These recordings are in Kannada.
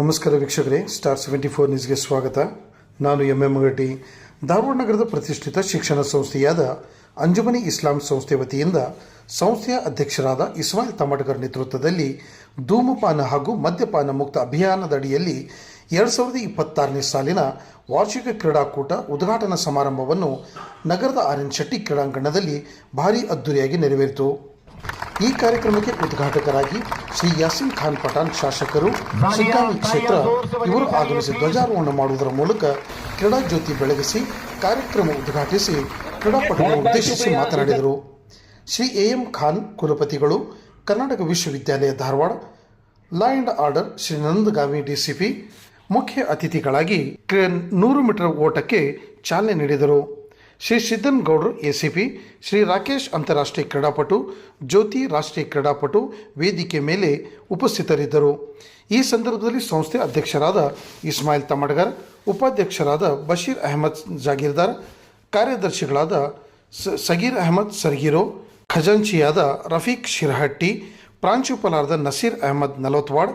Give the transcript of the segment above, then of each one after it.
ನಮಸ್ಕಾರ ವೀಕ್ಷಕರೇ ಸ್ಟಾರ್ ಸೆವೆಂಟಿ ಫೋರ್ ನ್ಯೂಸ್ಗೆ ಸ್ವಾಗತ. ನಾನು ಎಂ ಎಂ ಗಟ್ಟಿ ಧಾರವಾಡ ನಗರದ ಪ್ರತಿಷ್ಠಿತ ಶಿಕ್ಷಣ ಸಂಸ್ಥೆಯಾದ ಅಂಜುಮನಿ ಇಸ್ಲಾಂ ಸಂಸ್ಥೆ ವತಿಯಿಂದ ಸಂಸ್ಥೆಯ ಅಧ್ಯಕ್ಷರಾದ ಇಸ್ಮಾಯಿಲ್ ತಮಟಗರ್ ನೇತೃತ್ವದಲ್ಲಿ ಧೂಮಪಾನ ಹಾಗೂ ಮದ್ಯಪಾನ ಮುಕ್ತ ಅಭಿಯಾನದ ಅಡಿಯಲ್ಲಿ ಎರಡು ಸಾವಿರದ ಇಪ್ಪತ್ತಾರನೇ ಸಾಲಿನ ವಾರ್ಷಿಕ ಕ್ರೀಡಾಕೂಟ ಉದ್ಘಾಟನಾ ಸಮಾರಂಭವನ್ನು ನಗರದ ಆರ್ ಎನ್ ಶೆಟ್ಟಿ ಕ್ರೀಡಾಂಗಣದಲ್ಲಿ ಭಾರೀ ಅದ್ದೂರಿಯಾಗಿ ನೆರವೇರಿತು. ಈ ಕಾರ್ಯಕ್ರಮಕ್ಕೆ ಉದ್ಘಾಟಕರಾಗಿ ಶ್ರೀ ಯಾಸಿನ್ ಖಾನ್ ಪಠಾಣ್ ಶಾಸಕರು ಶಿಗ್ಗಾಂವಿ ಕ್ಷೇತ್ರ ಇವರು ಆಗಮಿಸಿ ಧ್ವಜಾರೋಹಣ ಮಾಡುವುದರ ಮೂಲಕ ಕ್ರೀಡಾ ಜ್ಯೋತಿ ಬೆಳಗಿಸಿ ಕಾರ್ಯಕ್ರಮ ಉದ್ಘಾಟಿಸಿ ಕ್ರೀಡಾಪಟುಗಳನ್ನು ಉದ್ದೇಶಿಸಿ ಮಾತನಾಡಿದರು. ಶ್ರೀ ಎ ಎಂ ಖಾನ್ ಕುಲಪತಿಗಳು, ಕರ್ನಾಟಕ ವಿಶ್ವವಿದ್ಯಾಲಯ Dharwad law and order Shri Nandagami DCP, ಮುಖ್ಯ ಅತಿಥಿಗಳಾಗಿ ನೂರು ಮೀಟರ್ ಓಟಕ್ಕೆ ಚಾಲನೆ ನೀಡಿದರು. ಶ್ರೀ ಸಿದ್ದನ್ ಗೌಡ್ರು ಪಿ ಶ್ರೀ ರಾಕೇಶ್ ಅಂತಾರಾಷ್ಟ್ರೀಯ ಕ್ರೀಡಾಪಟು, ಜ್ಯೋತಿ ರಾಷ್ಟ್ರೀಯ ಕ್ರೀಡಾಪಟು ವೇದಿಕೆ ಮೇಲೆ ಉಪಸ್ಥಿತರಿದ್ದರು. ಈ ಸಂದರ್ಭದಲ್ಲಿ ಸಂಸ್ಥೆ ಅಧ್ಯಕ್ಷರಾದ ಇಸ್ಮಾಯಿಲ್ ತಮಡ್ಗರ್ ಉಪಾಧ್ಯಕ್ಷರಾದ ಬಶೀರ್ ಅಹಮದ್ ಜಾಗೀರ್ದಾರ್, ಕಾರ್ಯದರ್ಶಿಗಳಾದ ಸ- ಸಗೀರ್ ಅಹಮದ್ ಸರ್ಗಿರೋ, ಖಜಾಂಚಿಯಾದ ರಫೀಕ್ ಶಿರಹಟ್ಟಿ, ಪ್ರಾಂಶುಪಾಲರಾದ ನಸೀರ್ ಅಹಮದ್ ನಲೋತ್ವಾಡ್,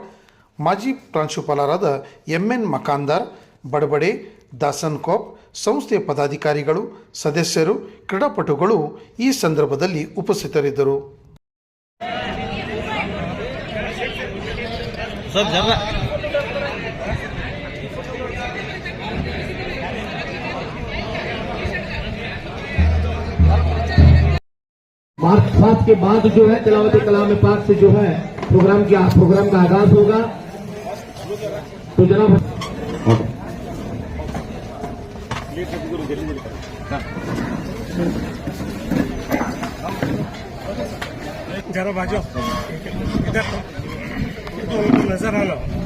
ಮಾಜಿ ಪ್ರಾಂಶುಪಾಲರಾದ M N Makandar, Badabade Dasan coop ಸಂಸ್ಥೆಯ ಪದಾಧಿಕಾರಿಗಳು ಸದಸ್ಯರು ಕ್ರೀಡಾಪಟುಗಳು ಈ ಸಂದರ್ಭದಲ್ಲಿ ಉಪಸ್ಥಿತರಿದ್ದರು सब जरा मार्च सात के बाद जो है तिलावत कलाम पाक से जो है प्रोग्राम की प्रोग्राम का आगाज होगा तो जनाब ذرا بھاجو ادھر نظر آ لو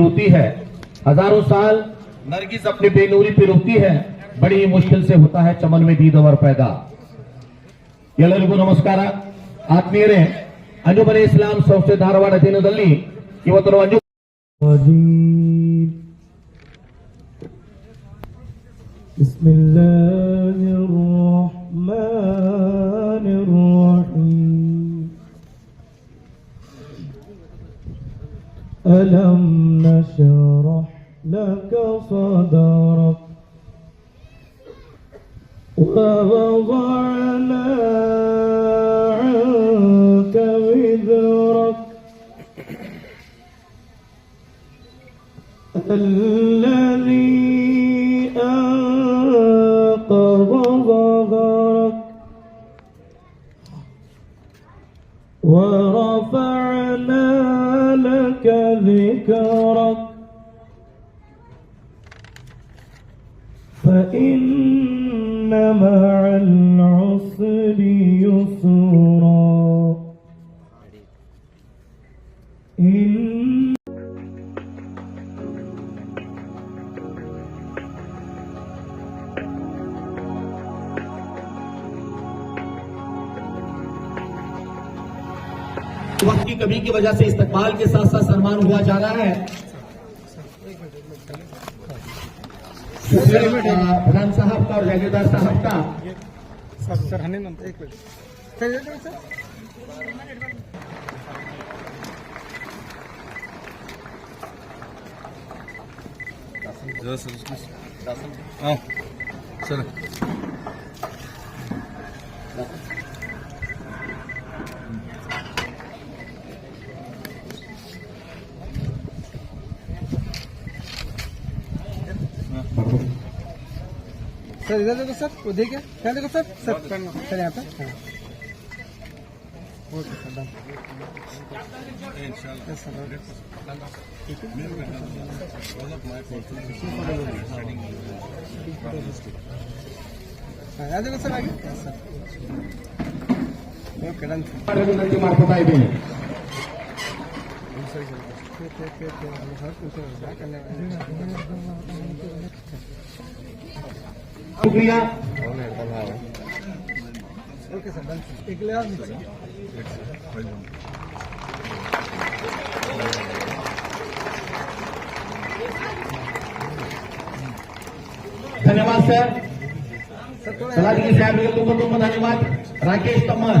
روتی ہے۔ ہزاروں سال نرگس اپنی بے نوری پہ روتی ہے، بڑی مشکل سے ہوتا ہے چمن میں ದೀದವರ پیدا۔ ಎಲ್ಲರಿಗೂ ನಮಸ್ಕಾರ ಆತ್ಮೀಯರೇ ಅಂಜುಮನೆ ಇಸ್ಲಾಂ ಸಂಸ್ಥೆ ಧಾರವಾಡ ದಿನದಲ್ಲಿ ಇವತ್ತು ಅಂಜು بسم الله الرحمن ألم نشرح لك صدرك؟ ووضعنا عنك وزرك الذي منكرا فإن مع العسر يسرا. إن وقت کی کمی کی وجہ سے استقبال کے ساتھ ساتھ سامان ہوا جانا ہے۔ پردھان صاحب کا اور جاگیردار صاحب کا۔ سر ایک منٹ سر۔ سر۔ اچھا۔ سر ادھر دیکھو سر۔ وہ دیکھیے کیا دیکھو سر۔ سر سر یہاں پہ ہاں اوکے۔ سر دھنیہ سر آپ کے لیے دونوں دھنیہ واد راکیش کمرے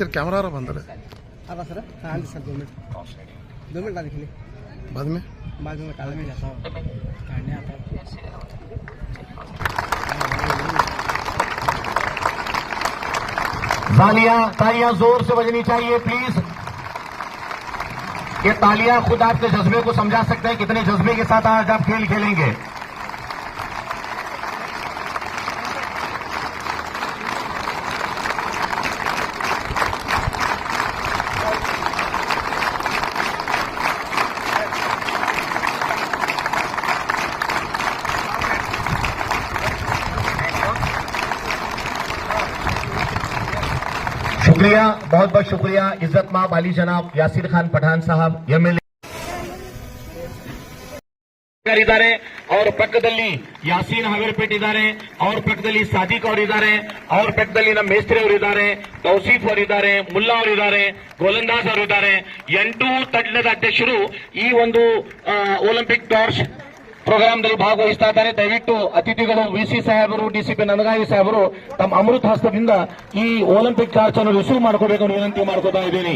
ये तेरे कैमरा रहा बंद है आ रहा सर हाँ आगे सर दो मिनट दो मिनट आ दिखने बाद में बाद में काल में जाता हूँ काटने आता हूँ तालियां तालियां जोर से बजनी चाहिए प्लीज ये तालियां खुद आपके जज्बे को समझा सकते हैं कितने जज्बे के साथ आज आप खेल खेलेंगे शुक्रिया बहुत बहुत शुक्रिया इज्जत माब अली जनाब यासिर खान पठान साहब एमएलए ಇದ್ದಾರೆ ಅವ್ರ ಪಕ್ಕದಲ್ಲಿ ಯಾಸೀನ್ ಹಗರ್ಪೇಟ್ ಇದ್ದಾರೆ ಅವ್ರ ಪಕ್ಕದಲ್ಲಿ ಸಾದಿಕ್ ಅವರು ಇದ್ದಾರೆ ಅವ್ರ ಪಕ್ಕದಲ್ಲಿ ನಮ್ಮ ಮೇಸ್ತ್ರಿ ಅವರು ಇದ್ದಾರೆ ತೌಸೀಫ್ ಅವರು ಇದ್ದಾರೆ ಮುಲ್ಲಾ ಅವರು ಇದ್ದಾರೆ ಗೋಲಂದಾಸ್ ಅವರು ಇದ್ದಾರೆ ಎಂಟು ತಂಡದ ಅಧ್ಯಕ್ಷರು ಈ ಒಂದು ಆ, ಒಲಿಂಪಿಕ್ ಟಾರ್ಚ್ ಪ್ರೋಗ್ರಾಂದಲ್ಲಿ ಭಾಗವಹಿಸ್ತಾ ಇದ್ದಾರೆ. ದಯವಿಟ್ಟು ಅತಿಥಿಗಳು ವಿ ಸಿ ಸಾಹೇಬರು ಡಿಸಿಪಿ ನನಗಾಗಿ ಸಾಹೇಬರು ತಮ್ಮ ಅಮೃತ ಹಸ್ತದಿಂದ ಈ ಒಲಿಂಪಿಕ್ ಟಾರ್ಚ್ ಅನ್ನು ರಿಸೀವ್ ಮಾಡ್ಕೋಬೇಕು ಅಂತ ವಿನಂತಿ ಮಾಡ್ಕೋತಾ ಇದ್ದೀನಿ.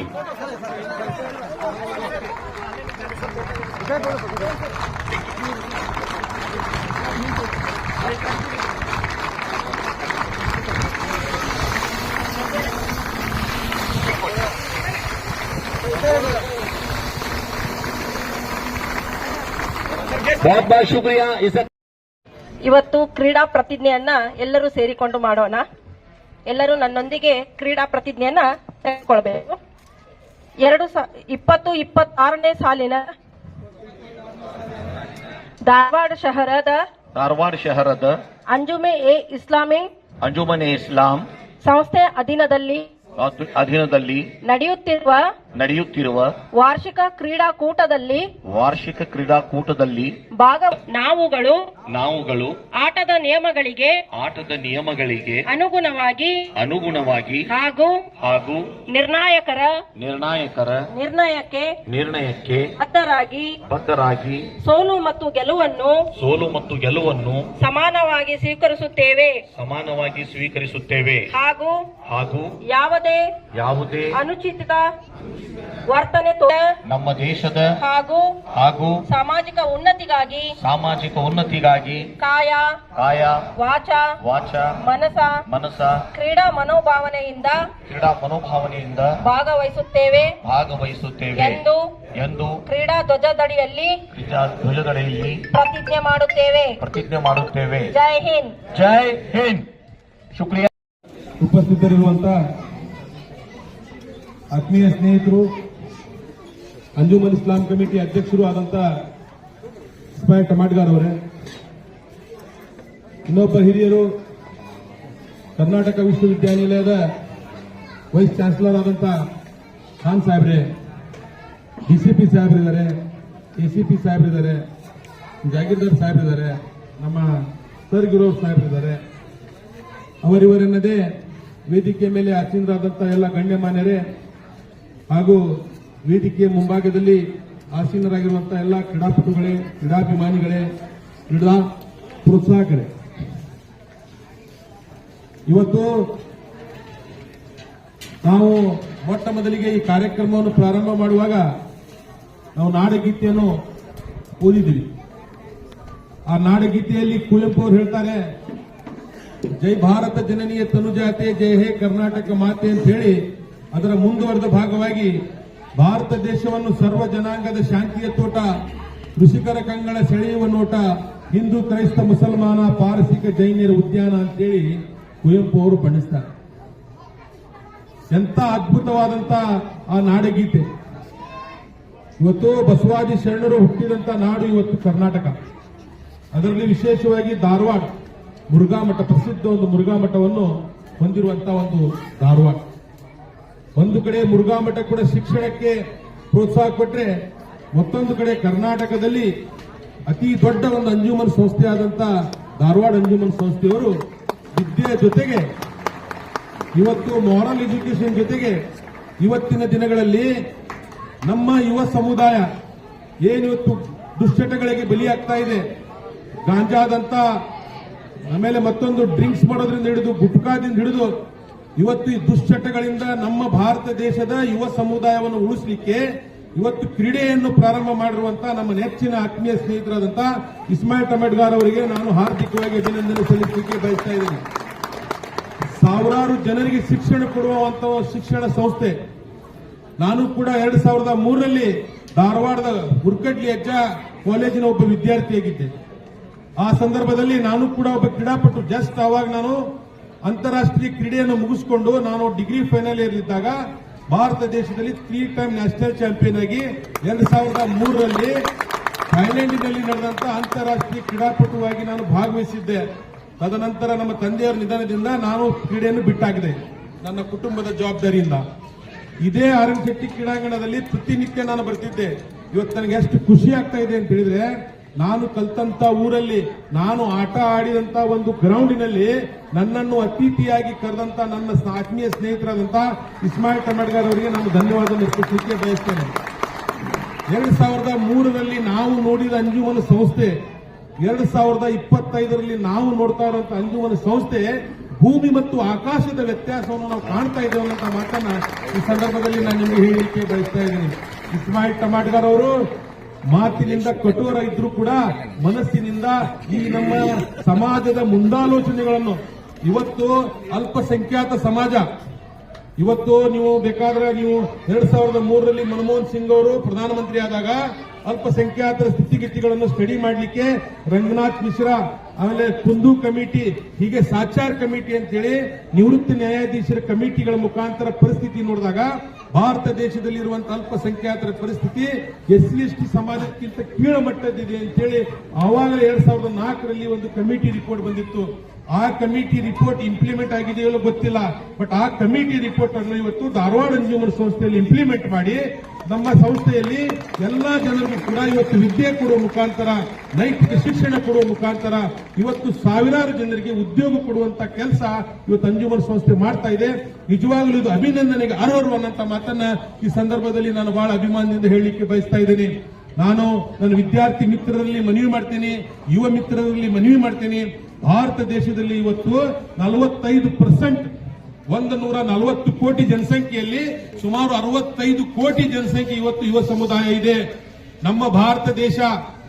बहुत बहुत शुक्रिया इस ಇವತ್ತು ಕ್ರೀಡಾ ಪ್ರತಿಜ್ಞೆಯನ್ನ ಎಲ್ಲರೂ ಸೇರಿಕೊಂಡು ಮಾಡೋಣ ಎಲ್ಲರೂ ನನ್ನೊಂದಿಗೆ ಕ್ರೀಡಾ ಪ್ರತಿಜ್ಞೆಯನ್ನ ತೆಗೆದುಕೊಳ್ಬೇಕು ಎರಡು ಸಾ ಇಪ್ಪತ್ತು ಇಪ್ಪತ್ತಾರನೇ ಸಾಲಿನ ಧಾರವಾಡ ಶಹರದ ಧಾರವಾಡ ಶಹರದ ಅಂಜುಮೆ ಎ ಇಸ್ಲಾಮಿ ಅಂಜುಮನೆ ಇಸ್ಲಾಂ ಸಂಸ್ಥೆ ಅಧೀನದಲ್ಲಿ ಅಧ್- ಅಧೀನದಲ್ಲಿ ನಡೆಯುತ್ತಿರುವ ನಡೆಯುತ್ತಿರುವ ವಾರ್ಷಿಕ ಕ್ರೀಡಾಕೂಟದಲ್ಲಿ ವಾರ್ಷಿಕ ಕ್ರೀಡಾಕೂಟದಲ್ಲಿ ಭಾಗ ನಾವುಗಳು ನಾವುಗಳು ಆಟದ ನಿಯಮಗಳಿಗೆ ಆಟದ ನಿಯಮಗಳಿಗೆ ಅನುಗುಣವಾಗಿ ಅನುಗುಣವಾಗಿ ಹಾಗೂ ಹಾಗೂ ನಿರ್ಣಾಯಕರ ನಿರ್ಣಾಯಕರ ನಿರ್ಣಯಕ್ಕೆ ನಿರ್ಣಯಕ್ಕೆ ಬದ್ಧರಾಗಿ ಬದ್ಧರಾಗಿ ಸೋಲು ಮತ್ತು ಗೆಲುವನ್ನು ಸೋಲು ಮತ್ತು ಗೆಲುವನ್ನು ಸಮಾನವಾಗಿ ಸ್ವೀಕರಿಸುತ್ತೇವೆ ಸಮಾನವಾಗಿ ಸ್ವೀಕರಿಸುತ್ತೇವೆ ಹಾಗೂ ಹಾಗೂ ಯಾವುದೇ ಯಾವುದೇ ಅನುಚಿತ ವರ್ತನೆ ತೋ ನಮ್ಮ ದೇಶದ ಹಾಗೂ ಹಾಗೂ ಸಾಮಾಜಿಕ ಉನ್ನತಿಗಾಗಿ ಸಾಮಾಜಿಕ ಉನ್ನತಿಗಾಗಿ ಕಾಯ ಕಾಯ ವಾಚ ವಾಚ ಮನಸ ಮನಸ ಕ್ರೀಡಾ ಮನೋಭಾವನೆಯಿಂದ ಕ್ರೀಡಾ ಮನೋಭಾವನೆಯಿಂದ ಭಾಗವಹಿಸುತ್ತೇವೆ ಭಾಗವಹಿಸುತ್ತೇವೆ ಎಂದು ಎಂದು ಕ್ರೀಡಾ ಧ್ವಜದಡಿಯಲ್ಲಿ ಕ್ರೀಡಾ ಧ್ವಜದಡಿಯಲ್ಲಿ ಪ್ರತಿಜ್ಞೆ ಮಾಡುತ್ತೇವೆ. ಪ್ರತಿಜ್ಞೆ ಮಾಡುತ್ತೇವೆ. ಜೈ ಹಿಂದ್. ಜೈ ಹಿಂದ್. ಶುಕ್ರಿಯಾ. ಉಪಸ್ಥಿತರಿರುವಂತ ಆತ್ಮೀಯ ಸ್ನೇಹಿತರು ಅಂಜುಮನ್ ಇಸ್ಲಾಂ ಕಮಿಟಿ ಅಧ್ಯಕ್ಷರು ಆದಂತ ಸ್ಪೈ ಟಮಾಟ್ಗಾರ್ ಅವರೇ, ಇನ್ನೊಬ್ಬ ಹಿರಿಯರು ಕರ್ನಾಟಕ ವಿಶ್ವವಿದ್ಯಾನಿಲಯದ ವೈಸ್ ಚಾನ್ಸಲರ್ ಆದಂತ ಖಾನ್ ಸಾಹೇಬ್ರೆ ಡಿಸಿಪಿ ಸಾಹೇಬ್ರಿದ್ದಾರೆ ಎಸಿಪಿ ಸಾಹೇಬ್ರಿದ್ದಾರೆ, ಜಾಗೀರ್ದಾರ್ ಸಾಹೇಬ್ರಿದ್ದಾರೆ, ನಮ್ಮ ಸರ್ ಗಿರೋ ಸಾಹೇಬ್ರಿದ್ದಾರೆ. ಅವರಿವರೆನ್ನದೇ ವೇದಿಕೆ ಮೇಲೆ ಆಸೀನರಾದಂಥ ಎಲ್ಲ ಗಣ್ಯಮಾನ್ಯರೇ ಹಾಗೂ ವೇದಿಕೆಯ ಮುಂಭಾಗದಲ್ಲಿ ಆಸೀನರಾಗಿರುವಂತಹ ಎಲ್ಲ ಕ್ರೀಡಾಪಟುಗಳೇ, ಕ್ರೀಡಾಭಿಮಾನಿಗಳೇ, ಕ್ರೀಡಾ ಪ್ರೋತ್ಸಾಹಕರೇ. ಇವತ್ತು ನಾವು ಮೊಟ್ಟ ಮೊದಲಿಗೆ ಈ ಕಾರ್ಯಕ್ರಮವನ್ನು ಪ್ರಾರಂಭ ಮಾಡುವಾಗ ನಾವು ನಾಡಗೀತೆಯನ್ನು ಓದಿದ್ದೀವಿ. ಆ ನಾಡಗೀತೆಯಲ್ಲಿ ಕುವೆಂಪು ಅವರು ಹೇಳ್ತಾರೆ, ಜೈ ಭಾರತ ಜನನೀಯ ತನುಜಾತೆ, ಜೈ ಹೇ ಕರ್ನಾಟಕ ಮಾತೆ ಅಂತ ಹೇಳಿ ಅದರ ಮುಂದುವರೆದ ಭಾಗವಾಗಿ ಭಾರತ ದೇಶವನ್ನು ಸರ್ವ ಜನಾಂಗದ ಶಾಂತಿಯ ತೋಟ, ಕೃಷಿಕರ ಕಂಗಳ ಸೆಳೆಯುವ ನೋಟ, ಹಿಂದೂ ಕ್ರೈಸ್ತ ಮುಸಲ್ಮಾನ ಪಾರಸಿಕ ಜೈನ್ಯರ ಉದ್ಯಾನ ಅಂತೇಳಿ ಕುವೆಂಪು ಅವರು ಬಣ್ಣಿಸ್ತಾರೆ. ಎಂತ ಅದ್ಭುತವಾದಂತ ಆ ನಾಡಗೀತೆ. ಇವತ್ತು ಬಸವಾದಿ ಶರಣರು ಹುಟ್ಟಿದಂತ ನಾಡು ಇವತ್ತು ಕರ್ನಾಟಕ. ಅದರಲ್ಲಿ ವಿಶೇಷವಾಗಿ ಧಾರವಾಡ ಮುರುಘಾ ಮಠ ಪ್ರಸಿದ್ಧ ಒಂದು ಮುರುಘಾ ಮಠವನ್ನು ಹೊಂದಿರುವಂತಹ ಒಂದು ಧಾರವಾಡ. ಒಂದು ಕಡೆ ಮುರುಘಾ ಮಠ ಕೂಡ ಶಿಕ್ಷಣಕ್ಕೆ ಪ್ರೋತ್ಸಾಹ ಕೊಟ್ಟರೆ ಮತ್ತೊಂದು ಕಡೆ ಕರ್ನಾಟಕದಲ್ಲಿ ಅತಿ ದೊಡ್ಡ ಒಂದು ಅಂಜುಮನ್ ಸಂಸ್ಥೆ ಆದಂತ ಧಾರವಾಡ ಅಂಜುಮನ್ ಸಂಸ್ಥೆಯವರು ವಿದ್ಯೆಯ ಜೊತೆಗೆ ಇವತ್ತು ಮಾರಲ್ ಎಜುಕೇಶನ್ ಜೊತೆಗೆ ಇವತ್ತಿನ ದಿನಗಳಲ್ಲಿ ನಮ್ಮ ಯುವ ಸಮುದಾಯ ಏನಿವತ್ತು ದುಶ್ಚಟಗಳಿಗೆ ಬಲಿಯಾಗ್ತಾ ಇದೆ. ಗಾಂಜಾದಂತ ಆಮೇಲೆ ಮತ್ತೊಂದು ಡ್ರಿಂಕ್ಸ್ ಮಾಡೋದ್ರಿಂದ ಹಿಡಿದು ಗುಟ್ಕಾದಿಂದ ಹಿಡಿದು ಇವತ್ತು ಈ ದುಶ್ಚಟಗಳಿಂದ ನಮ್ಮ ಭಾರತ ದೇಶದ ಯುವ ಸಮುದಾಯವನ್ನು ಉಳಿಸಲಿಕ್ಕೆ ಇವತ್ತು ಕ್ರೀಡೆಯನ್ನು ಪ್ರಾರಂಭ ಮಾಡಿರುವಂತಹ ನಮ್ಮ ನೆಚ್ಚಿನ ಆತ್ಮೀಯ ಸ್ನೇಹಿತರಾದಂತ ಇಸ್ಮಾಯಿಲ್ ಟಮಡ್ಗಾರ್ ಅವರಿಗೆ ನಾನು ಹಾರ್ದಿಕವಾಗಿ ಅಭಿನಂದನೆ ಸಲ್ಲಿಸಲಿಕ್ಕೆ ಬಯಸ್ತಾ ಇದ್ದೇನೆ. ಸಾವಿರಾರು ಜನರಿಗೆ ಶಿಕ್ಷಣ ಕೊಡುವಂತ ಶಿಕ್ಷಣ ಸಂಸ್ಥೆ. ನಾನು ಕೂಡ ಎರಡ್ ಸಾವಿರದ ಮೂರರಲ್ಲಿ ಧಾರವಾಡದ ಹುರ್ಕಡ್ಲಿ ಅಜ್ಜ ಕಾಲೇಜಿನ ಒಬ್ಬ ವಿದ್ಯಾರ್ಥಿಯಾಗಿದ್ದೆ. ಆ ಸಂದರ್ಭದಲ್ಲಿ ನಾನು ಕೂಡ ಒಬ್ಬ ಕ್ರೀಡಾಪಟು. ಜಸ್ಟ್ ಆವಾಗ ನಾನು ಅಂತಾರಾಷ್ಟ್ರೀಯ ಕ್ರೀಡೆಯನ್ನು ಮುಗಿಸಿಕೊಂಡು ನಾನು ಡಿಗ್ರಿ ಫೈನಲ್ ಇಯರ್ ಇದ್ದಾಗ ಭಾರತ ದೇಶದಲ್ಲಿ ತ್ರೀ ಟೈಮ್ ನ್ಯಾಷನಲ್ ಚಾಂಪಿಯನ್ ಆಗಿ ಎರಡ್ ಸಾವಿರದ ಮೂರರಲ್ಲಿ ಥೈಲ್ಯಾಂಡಿನಲ್ಲಿ ನಡೆದಂತ ಅಂತಾರಾಷ್ಟ್ರೀಯ ಕ್ರೀಡಾಪಟುವಾಗಿ ನಾನು ಭಾಗವಹಿಸಿದ್ದೆ. ತದನಂತರ ನಮ್ಮ ತಂದೆಯವರ ನಿಧನದಿಂದ ನಾನು ಕ್ರೀಡೆಯನ್ನು ಬಿಟ್ಟಾಗಿದೆ. ನನ್ನ ಕುಟುಂಬದ ಜವಾಬ್ದಾರಿಯಿಂದ. ಇದೇ ಆರ್ ಶೆಟ್ಟಿ ಕ್ರೀಡಾಂಗಣದಲ್ಲಿ ಪ್ರತಿನಿತ್ಯ ನಾನು ಬರ್ತಿದ್ದೆ. ಇವತ್ತು ನನಗೆ ಎಷ್ಟು ಖುಷಿ ಆಗ್ತಾ ಇದೆ ಅಂತ ಹೇಳಿದ್ರೆ ನಾನು ಕಲ್ತಂತ ಊರಲ್ಲಿ ನಾನು ಆಟ ಆಡಿದಂತ ಒಂದು ಗ್ರೌಂಡಿನಲ್ಲಿ ನನ್ನನ್ನು ಅತಿಥಿಯಾಗಿ ಕರೆದಂತ ನನ್ನ ಆತ್ಮೀಯ ಸ್ನೇಹಿತರಾದಂತ ಇಸ್ಮಾಯಿಲ್ ಟಮಡ್ಗಾರ್ ಅವರಿಗೆ ನಾನು ಧನ್ಯವಾದ ಅರ್ಪಿಸಲಿಕ್ಕೆ ಬಯಸ್ತೇನೆ. ಎರಡ್ ಸಾವಿರದ ಮೂರರಲ್ಲಿ ನಾವು ನೋಡಿದ ಅಂಜುಮನ ಸಂಸ್ಥೆ, ಎರಡ್ ಸಾವಿರದ ಇಪ್ಪತ್ತೈದರಲ್ಲಿ ನಾವು ನೋಡ್ತಾ ಇರುವಂತ ಅಂಜುಮನ ಸಂಸ್ಥೆ ಭೂಮಿ ಮತ್ತು ಆಕಾಶದ ವ್ಯತ್ಯಾಸವನ್ನು ನಾವು ಕಾಣ್ತಾ ಇದ್ದೇವೆ ಅಂತ ಮಾತನ್ನ ಈ ಸಂದರ್ಭದಲ್ಲಿ ನಾನು ನಿಮಗೆ ಹೇಳಲಿಕ್ಕೆ ಬಯಸ್ತಾ ಇದ್ದೀನಿ. ಇಸ್ಮಾಯಿಲ್ ಟಮಾಟ್ಗಾರ್ ಅವರು ಮಾತಿನಿಂದ ಕಠೋರ ಇದ್ರೂ ಕೂಡ ಮನಸ್ಸಿನಿಂದ ಈ ನಮ್ಮ ಸಮಾಜದ ಮುಂದಾಲೋಚನೆಗಳನ್ನು. ಇವತ್ತು ಅಲ್ಪಸಂಖ್ಯಾತ ಸಮಾಜ. ಇವತ್ತು ನೀವು ಬೇಕಾದ್ರೆ ನೀವು ಎರಡ್ ಸಾವಿರದ ಮೂರರಲ್ಲಿ ಮನಮೋಹನ್ ಸಿಂಗ್ ಅವರು ಪ್ರಧಾನಮಂತ್ರಿ ಆದಾಗ ಅಲ್ಪಸಂಖ್ಯಾತರ ಸ್ಥಿತಿಗತಿಗಳನ್ನು ಸ್ಟಡಿ ಮಾಡಲಿಕ್ಕೆ ರಂಗನಾಥ್ ಮಿಶ್ರಾ, ಆಮೇಲೆ ಕುಂದು ಕಮಿಟಿ, ಹೀಗೆ ಸಾಚಾರ್ ಕಮಿಟಿ ಅಂತೇಳಿ ನಿವೃತ್ತ ನ್ಯಾಯಾಧೀಶರ ಕಮಿಟಿಗಳ ಮುಖಾಂತರ ಪರಿಸ್ಥಿತಿ ನೋಡಿದಾಗ ಭಾರತ ದೇಶದಲ್ಲಿ ಇರುವಂತಹ ಅಲ್ಪಸಂಖ್ಯಾತರ ಪರಿಸ್ಥಿತಿ ಎಸ್ ಸಿ ಎಸ್ ಟಿ ಸಮಾಜಕ್ಕಿಂತ ಕೀಳಮಟ್ಟದಿದೆ ಅಂತೇಳಿ ಆವಾಗಲೇ ಎರಡ್ ಸಾವಿರದ ನಾಲ್ಕರಲ್ಲಿ ಒಂದು ಕಮಿಟಿ ರಿಪೋರ್ಟ್ ಬಂದಿತ್ತು. ಆ ಕಮಿಟಿ ರಿಪೋರ್ಟ್ ಇಂಪ್ಲಿಮೆಂಟ್ ಆಗಿದೆಯೋ ಗೊತ್ತಿಲ್ಲ, ಬಟ್ ಆ ಕಮಿಟಿ ರಿಪೋರ್ಟ್ ಅನ್ನು ಇವತ್ತು ಧಾರವಾಡ ಅಂಜುಮರ್ ಸಂಸ್ಥೆಯಲ್ಲಿ ಇಂಪ್ಲಿಮೆಂಟ್ ಮಾಡಿ ನಮ್ಮ ಸಂಸ್ಥೆಯಲ್ಲಿ ಎಲ್ಲಾ ಜನರಿಗೂ ಕೂಡ ಇವತ್ತು ವಿದ್ಯೆ ಕೊಡುವ ಮುಖಾಂತರ, ನೈತಿಕ ಶಿಕ್ಷಣ ಕೊಡುವ ಮುಖಾಂತರ ಇವತ್ತು ಸಾವಿರಾರು ಜನರಿಗೆ ಉದ್ಯೋಗ ಕೊಡುವಂತ ಕೆಲಸ ಇವತ್ತು ಅಂಜುಮರ್ ಸಂಸ್ಥೆ ಮಾಡ್ತಾ ಇದೆ. ನಿಜವಾಗಲೂ ಇದು ಅಭಿನಂದನೆಗೆ ಅರ್ಹರು ಅನ್ನಂತ ಮಾತನ್ನ ಈ ಸಂದರ್ಭದಲ್ಲಿ ನಾನು ಬಹಳ ಅಭಿಮಾನದಿಂದ ಹೇಳಲಿಕ್ಕೆ ಬಯಸ್ತಾ ಇದ್ದೇನೆ. ನಾನು ನನ್ನ ವಿದ್ಯಾರ್ಥಿ ಮಿತ್ರರಲ್ಲಿ ಮನವಿ ಮಾಡ್ತೀನಿ, ಯುವ ಮಿತ್ರರಲ್ಲಿ ಮನವಿ ಮಾಡ್ತೀನಿ. ಭಾರತ ದೇಶದಲ್ಲಿ ಇವತ್ತು ನಲವತ್ತೈದು ಪರ್ಸೆಂಟ್ ಒಂದು ನೂರ ನಲವತ್ತು ಕೋಟಿ ಜನಸಂಖ್ಯೆಯಲ್ಲಿ ಸುಮಾರು ಅರವತ್ತೈದು ಕೋಟಿ ಜನಸಂಖ್ಯೆ ಇವತ್ತು ಯುವ ಸಮುದಾಯ ಇದೆ. ನಮ್ಮ ಭಾರತ ದೇಶ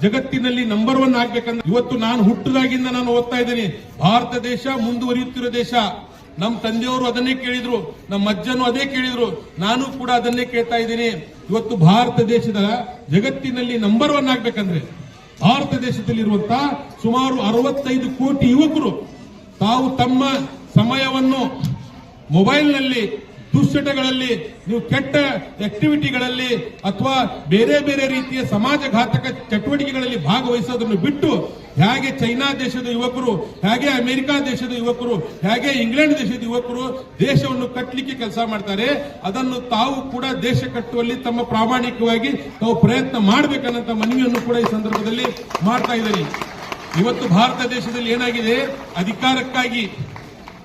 ಜಗತ್ತಿನಲ್ಲಿ ನಂಬರ್ ಒನ್ ಆಗ್ಬೇಕಂದ್ರೆ ಇವತ್ತು ನಾನು ಹುಟ್ಟದಾಗಿಂದ ನಾನು ಓದ್ತಾ ಇದ್ದೀನಿ. ಭಾರತ ದೇಶ ಮುಂದುವರಿಯುತ್ತಿರುವ ದೇಶ. ನಮ್ಮ ತಂದೆಯವರು ಅದನ್ನೇ ಕೇಳಿದ್ರು ನಮ್ಮ ಅಜ್ಜನು ಅದೇ ಕೇಳಿದ್ರು. ನಾನು ಕೂಡ ಅದನ್ನೇ ಕೇಳ್ತಾ ಇದ್ದೀನಿ. ಇವತ್ತು ಭಾರತ ದೇಶದ ಜಗತ್ತಿನಲ್ಲಿ ನಂಬರ್ ಒನ್ ಆಗ್ಬೇಕಂದ್ರೆ ಭಾರತ ದೇಶದಲ್ಲಿರುವಂತಹ ಸುಮಾರು ಅರವತ್ತೈದು ಕೋಟಿ ಯುವಕರು ತಾವು ತಮ್ಮ ಸಮಯವನ್ನು ಮೊಬೈಲ್ನಲ್ಲಿ ದುಶ್ಚಟಗಳಲ್ಲಿ, ನೀವು ಕೆಟ್ಟ ಆಕ್ಟಿವಿಟಿಗಳಲ್ಲಿ ಅಥವಾ ಬೇರೆ ಬೇರೆ ರೀತಿಯ ಸಮಾಜಘಾತಕ ಚಟುವಟಿಕೆಗಳಲ್ಲಿ ಭಾಗವಹಿಸೋದನ್ನು ಬಿಟ್ಟು ಹೇಗೆ ಚೈನಾ ದೇಶದ ಯುವಕರು, ಹೇಗೆ ಅಮೆರಿಕ ದೇಶದ ಯುವಕರು, ಹೇಗೆ ಇಂಗ್ಲೆಂಡ್ ದೇಶದ ಯುವಕರು ದೇಶವನ್ನು ಕಟ್ಟಲಿಕ್ಕೆ ಕೆಲಸ ಮಾಡ್ತಾರೆ, ಅದನ್ನು ತಾವು ಕೂಡ ದೇಶ ಕಟ್ಟುವಲ್ಲಿ ತಮ್ಮ ಪ್ರಾಮಾಣಿಕವಾಗಿ ತಾವು ಪ್ರಯತ್ನ ಮಾಡಬೇಕನ್ನಂತ ಮನವಿಯನ್ನು ಕೂಡ ಈ ಸಂದರ್ಭದಲ್ಲಿ ಮಾಡ್ತಾ ಇದ್ದಾರೆ. ಇವತ್ತು ಭಾರತ ದೇಶದಲ್ಲಿ ಏನಾಗಿದೆ? ಅಧಿಕಾರಕ್ಕಾಗಿ,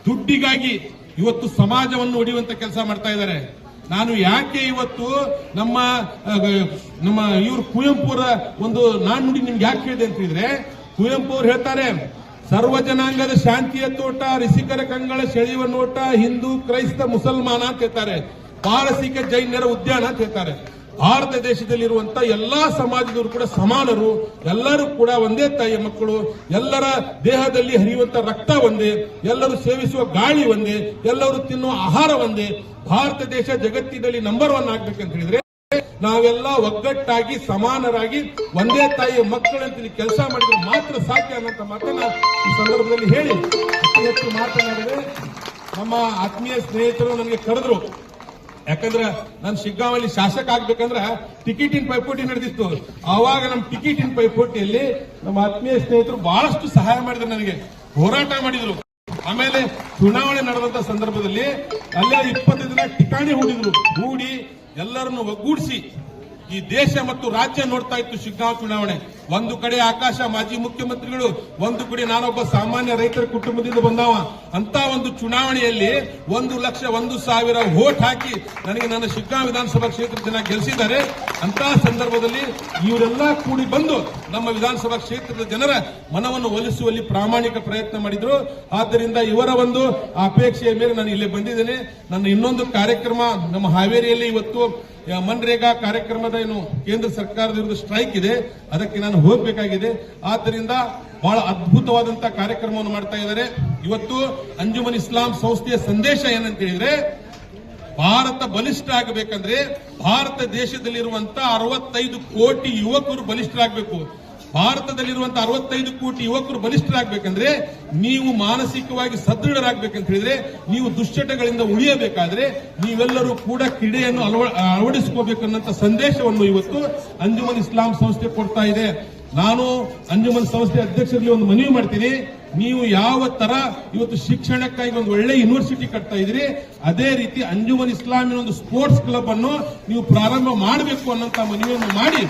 ದುಡ್ಡಿಗಾಗಿ ಇವತ್ತು ಸಮಾಜವನ್ನು ಒಡೆಯುವಂತ ಕೆಲಸ ಮಾಡ್ತಾ ಇದ್ದಾರೆ. ನಾನು ಯಾಕೆ ಇವತ್ತು ನಮ್ಮ ನಮ್ಮ ಇವರು ಕುವೆಂಪುರ ಒಂದು ನಾಣ್ಣುಡಿ ನಿಮ್ಗೆ ಯಾಕೆ ಹೇಳಿದೆ ಅಂತ ಹೇಳಿದ್ರೆ, ಕುವೆಂಪು ಅವ್ರು ಹೇಳ್ತಾರೆ, ಸರ್ವ ಜನಾಂಗದ ಶಾಂತಿಯ ತೋಟ ರಿಸಿಕರ ಕಂಗಳ ಸೆಳೆಯುವ ನೋಟ, ಹಿಂದೂ, ಕ್ರೈಸ್ತ, ಮುಸಲ್ಮಾನ ಅಂತ ಹೇಳ್ತಾರೆ. ಪಾರಸಿಕ ಜೈನರ ಉದ್ಯಾನ ಅಂತ ಹೇಳ್ತಾರೆ. ಭಾರತ ದೇಶದಲ್ಲಿರುವಂತ ಎಲ್ಲಾ ಸಮಾಜದವರು ಕೂಡ ಸಮಾನರು, ಎಲ್ಲರೂ ಕೂಡ ಒಂದೇ ತಾಯಿಯ ಮಕ್ಕಳು, ಎಲ್ಲರ ದೇಹದಲ್ಲಿ ಹರಿಯುವಂತ ರಕ್ತ ಒಂದೇ, ಎಲ್ಲರೂ ಸೇವಿಸುವ ಗಾಳಿ ಒಂದೇ, ಎಲ್ಲರೂ ತಿನ್ನುವ ಆಹಾರ ಒಂದೇ. ಭಾರತ ದೇಶ ಜಗತ್ತಿನಲ್ಲಿ ನಂಬರ್ ಒನ್ ಆಗ್ಬೇಕಂತ ಹೇಳಿದ್ರೆ ನಾವೆಲ್ಲ ಒಗ್ಗಟ್ಟಾಗಿ ಸಮಾನರಾಗಿ ಒಂದೇ ತಾಯಿಯ ಮಕ್ಕಳಂತ ಕೆಲಸ ಮಾಡಿದ್ರೆ ಮಾತ್ರ ಸಾಧ್ಯ ಅನ್ನೋಂಥ ಮಾತನ್ನ ಈ ಸಂದರ್ಭದಲ್ಲಿ ಹೇಳಿ. ಅತಿ ಹೆಚ್ಚು ಮಾತನಾಡಿದ್ರೆ ನಮ್ಮ ಆತ್ಮೀಯ ಸ್ನೇಹಿತರು ನನಗೆ ಕರೆದ್ರು. ಯಾಕಂದ್ರೆ ನಾನು ಶಿಗ್ಗಾಂವಲ್ಲಿ ಶಾಸಕ ಆಗ್ಬೇಕಂದ್ರ ಟಿಕೆಟಿನ ಪೈಪೋಟಿ ನಡೆದಿತ್ತು. ಆವಾಗ ನಮ್ಮ ಟಿಕೆಟಿನ ಪೈಪೋಟಿಯಲ್ಲಿ ನಮ್ಮ ಆತ್ಮೀಯ ಸ್ನೇಹಿತರು ಬಹಳಷ್ಟು ಸಹಾಯ ಮಾಡಿದ್ರು ನನಗೆ. ಹೋರಾಟ ಮಾಡಿದ್ರು. ಆಮೇಲೆ ಚುನಾವಣೆ ನಡೆದಂತ ಸಂದರ್ಭದಲ್ಲಿ ಅಲ್ಲೇ ಇಪ್ಪತ್ತು ದಿನ ಠಿಕಾಣಿ ಹೂಡಿದ್ರು. ಹೂಡಿ ಎಲ್ಲರನ್ನು ಒಗ್ಗೂಡಿಸಿ ಈ ದೇಶ ಮತ್ತು ರಾಜ್ಯ ನೋಡ್ತಾ ಇತ್ತು ಶಿಗ್ಗಾಂವ್ ಚುನಾವಣೆ. ಒಂದು ಕಡೆ ಆಕಾಶ, ಮಾಜಿ ಮುಖ್ಯಮಂತ್ರಿಗಳು, ಒಂದು ಕಡೆ ನಾನೊಬ್ಬ ಸಾಮಾನ್ಯ ರೈತರ ಕುಟುಂಬದಿಂದ ಬಂದವ. ಅಂತ ಒಂದು ಚುನಾವಣೆಯಲ್ಲಿ ಒಂದು ಲಕ್ಷ ಒಂದು ಸಾವಿರ ವೋಟ್ ಹಾಕಿ ನನಗೆ ನನ್ನ ಶಿಗ್ಗಾಂವ್ ವಿಧಾನಸಭಾ ಕ್ಷೇತ್ರ ಜನ ಗೆಲ್ಲಿಸಿದ್ದಾರೆ ಅಂತ ಸಂದರ್ಭದಲ್ಲಿ ಇವರೆಲ್ಲ ಕೂಡಿ ಬಂದು ನಮ್ಮ ವಿಧಾನಸಭಾ ಕ್ಷೇತ್ರದ ಜನರ ಮನವನ್ನು ಒಲಿಸುವಲ್ಲಿ ಪ್ರಾಮಾಣಿಕ ಪ್ರಯತ್ನ ಮಾಡಿದ್ರು. ಆದ್ದರಿಂದ ಇವರ ಒಂದು ಅಪೇಕ್ಷೆಯ ಮೇಲೆ ನಾನು ಇಲ್ಲಿ ಬಂದಿದ್ದೇನೆ. ನನ್ನ ಇನ್ನೊಂದು ಕಾರ್ಯಕ್ರಮ ನಮ್ಮ ಹಾವೇರಿಯಲ್ಲಿ ಇವತ್ತು ಮನ್ರೇಗಾ ಕಾರ್ಯಕ್ರಮದ ಏನು ಕೇಂದ್ರ ಸರ್ಕಾರದ ವಿರುದ್ಧ ಸ್ಟ್ರೈಕ್ ಇದೆ, ಅದಕ್ಕೆ ನಾನು ಹೋಗಬೇಕಾಗಿದೆ. ಆದ್ದರಿಂದ ಬಹಳ ಅದ್ಭುತವಾದಂತಹ ಕಾರ್ಯಕ್ರಮವನ್ನು ಮಾಡ್ತಾ ಇದ್ದಾರೆ. ಇವತ್ತು ಅಂಜುಮನ್ ಇಸ್ಲಾಂ ಸಂಸ್ಥೆಯ ಸಂದೇಶ ಏನಂತ ಹೇಳಿದ್ರೆ ಭಾರತ ಬಲಿಷ್ಠ ಆಗಬೇಕಂದ್ರೆ ಭಾರತ ದೇಶದಲ್ಲಿರುವಂತಹ ಅರವತ್ತೈದು ಕೋಟಿ ಯುವಕರು ಬಲಿಷ್ಠರಾಗಬೇಕು. ಭಾರತದಲ್ಲಿರುವಂತ ಅರವತ್ತೈದು ಕೋಟಿ ಯುವಕರು ಬಲಿಷ್ಠರಾಗಬೇಕಂದ್ರೆ ನೀವು ಮಾನಸಿಕವಾಗಿ ಸದೃಢರಾಗಬೇಕಂತ ಹೇಳಿದ್ರೆ ನೀವು ದುಶ್ಚಟಗಳಿಂದ ಉಳಿಯಬೇಕಾದ್ರೆ ನೀವೆಲ್ಲರೂ ಕೂಡ ಕ್ರೀಡೆಯನ್ನು ಅಳವ- ಅಳವಡಿಸಿಕೋಬೇಕನ್ನಂತ ಸಂದೇಶವನ್ನು ಇವತ್ತು ಅಂಜುಮನ್ ಇಸ್ಲಾಂ ಸಂಸ್ಥೆ ಕೊಡ್ತಾ ಇದೆ. ನಾನು ಅಂಜುಮನ್ ಸಂಸ್ಥೆ ಅಧ್ಯಕ್ಷರಲ್ಲಿ ಒಂದು ಮನವಿ ಮಾಡ್ತೀನಿ. ನೀವು ಯಾವ ತರ ಇವತ್ತು ಶಿಕ್ಷಣಕ್ಕಾಗಿ ಒಂದು ಒಳ್ಳೆ ಯೂನಿವರ್ಸಿಟಿ ಕಟ್ತಾ ಇದ್ರಿ ಅದೇ ರೀತಿ ಅಂಜುಮನ್ ಇಸ್ಲಾಮಿನ ಒಂದು ಸ್ಪೋರ್ಟ್ಸ್ ಕ್ಲಬ್ ಅನ್ನು ನೀವು ಪ್ರಾರಂಭ ಮಾಡಬೇಕು ಅನ್ನೋಂತ ಮನವಿಯನ್ನು ಮಾಡಿ.